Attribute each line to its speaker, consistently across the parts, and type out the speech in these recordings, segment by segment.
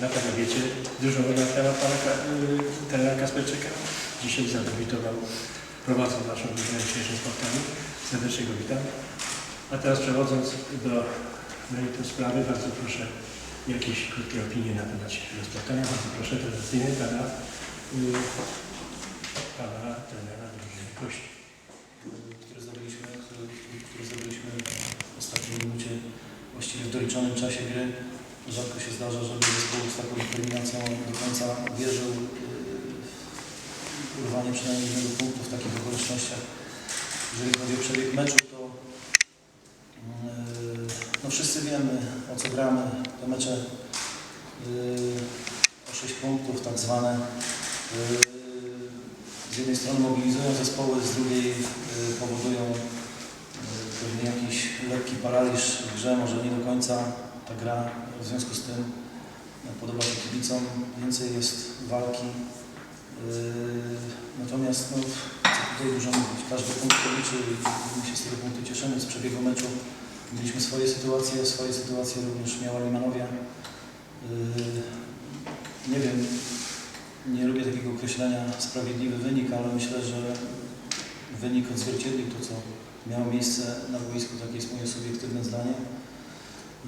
Speaker 1: na pewno wiecie dużo na temat pana y, trenera Kasperczyka. Dzisiaj zawitował, prowadząc naszą godzinę dzisiejszym spotkaniu. Serdecznie go witam. A teraz przechodząc do meritum sprawy, bardzo proszę jakieś krótkie opinie na temat dzisiejszego spotkania. Bardzo proszę tradycyjnie pana, y, pana trenera drużyny Kości.
Speaker 2: Który zdobyliśmy, zdobyliśmy w ostatniej minucie, właściwie w doliczonym czasie gry. Rzadko się zdarza, żeby zespół z taką determinacją do końca wierzył yy, w urwanie przynajmniej jednego punktu w takich okolicznościach. Jeżeli chodzi o przebieg meczu, to yy, no wszyscy wiemy o co gramy. Te mecze yy, o 6 punktów tak zwane yy, z jednej strony mobilizują zespoły, z drugiej powodują pewnie jakiś lekki paraliż w grze, może nie do końca ta gra w związku z tym podoba się kibicom, więcej jest walki. Y, Natomiast no, tutaj dużo mówić, każdy punkt liczy i my się z tego punktu cieszymy, z przebiegu meczu. Mieliśmy swoje sytuacje, swoje sytuacje również miała Limanowia. Y, Nie wiem, nie lubię takiego określenia sprawiedliwy wynik, ale myślę, że wynik odzwierciedlił to, co miało miejsce na boisku. Takie jest moje subiektywne zdanie.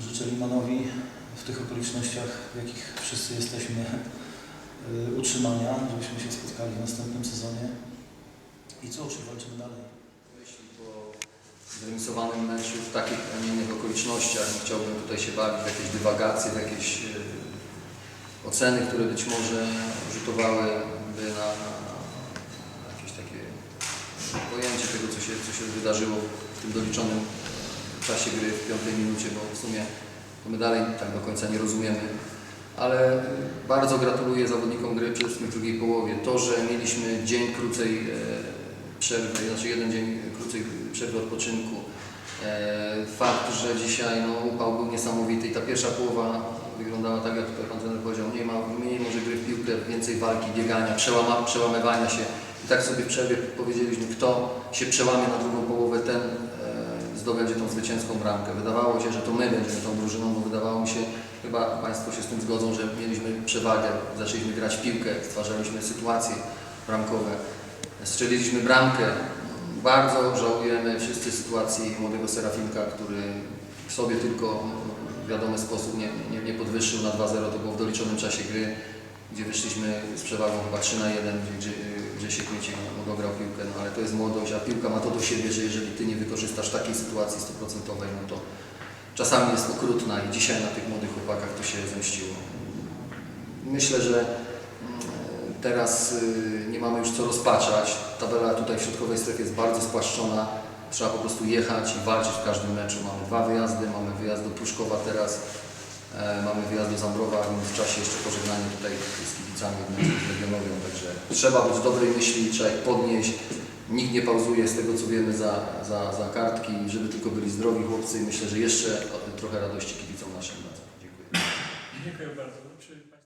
Speaker 2: Życzę Limanowi w tych okolicznościach, w jakich wszyscy jesteśmy, y, utrzymania, żebyśmy się spotkali w następnym sezonie. I cóż, walczymy dalej.
Speaker 3: Jeśli po zremisowanym meczu w takich, a nie innych okolicznościach nie chciałbym tutaj się bawić w jakieś dywagacje, w jakieś e, oceny, które być może rzutowałyby na, na, na jakieś takie pojęcie tego, co się, co się wydarzyło w tym doliczonym e, czasie gry w piątej minucie, bo w sumie my dalej tak do końca nie rozumiemy. Ale bardzo gratuluję zawodnikom gry przede wszystkim w drugiej połowie. To, że mieliśmy dzień krócej e, przerwy, znaczy jeden dzień krócej przerwy odpoczynku. E, Fakt, że dzisiaj no, upał był niesamowity i ta pierwsza połowa wyglądała tak, jak tutaj Pan trener powiedział, nie ma mniej może gry w piłkę, więcej walki, biegania, przełama, przełamywania się. I tak sobie w przerwie powiedzieliśmy, kto się przełamie na drugą połowę, ten zdobędzie tą zwycięską bramkę. Wydawało się, że to my będziemy tą drużyną, bo wydawało mi się, chyba Państwo się z tym zgodzą, że mieliśmy przewagę, zaczęliśmy grać w piłkę, stwarzaliśmy sytuacje bramkowe, strzeliliśmy bramkę. Bardzo żałujemy wszyscy sytuacji młodego Serafinka, który sobie tylko w wiadomy sposób nie, nie, nie podwyższył na 2-0, to było w doliczonym czasie gry, gdzie wyszliśmy z przewagą chyba 3 na 1, gdzie, gdzie się Kmiecik dograł piłkę, no ale to jest młodość, a piłka ma to do siebie, że jeżeli Ty nie wykorzystasz takiej sytuacji stuprocentowej, no to czasami jest okrutna i dzisiaj na tych młodych chłopakach to się zemściło. Myślę, że mm, teraz y, nie mamy już co rozpaczać. Tabela tutaj w środkowej strefie jest bardzo spłaszczona. Trzeba po prostu jechać i walczyć w każdym meczu. Mamy dwa wyjazdy, mamy wyjazd do Pruszkowa teraz, mamy wyjazd do Zambrowa, a w międzyczasie jeszcze pożegnanie tutaj z kibicami Legionowią. Także trzeba być dobrej myśli, trzeba ich podnieść. Nikt nie pauzuje z tego, co wiemy za, za, za kartki, żeby tylko byli zdrowi chłopcy i myślę, że jeszcze trochę radości kibicom naszym dadzą. Dziękuję.
Speaker 1: Dziękuję bardzo.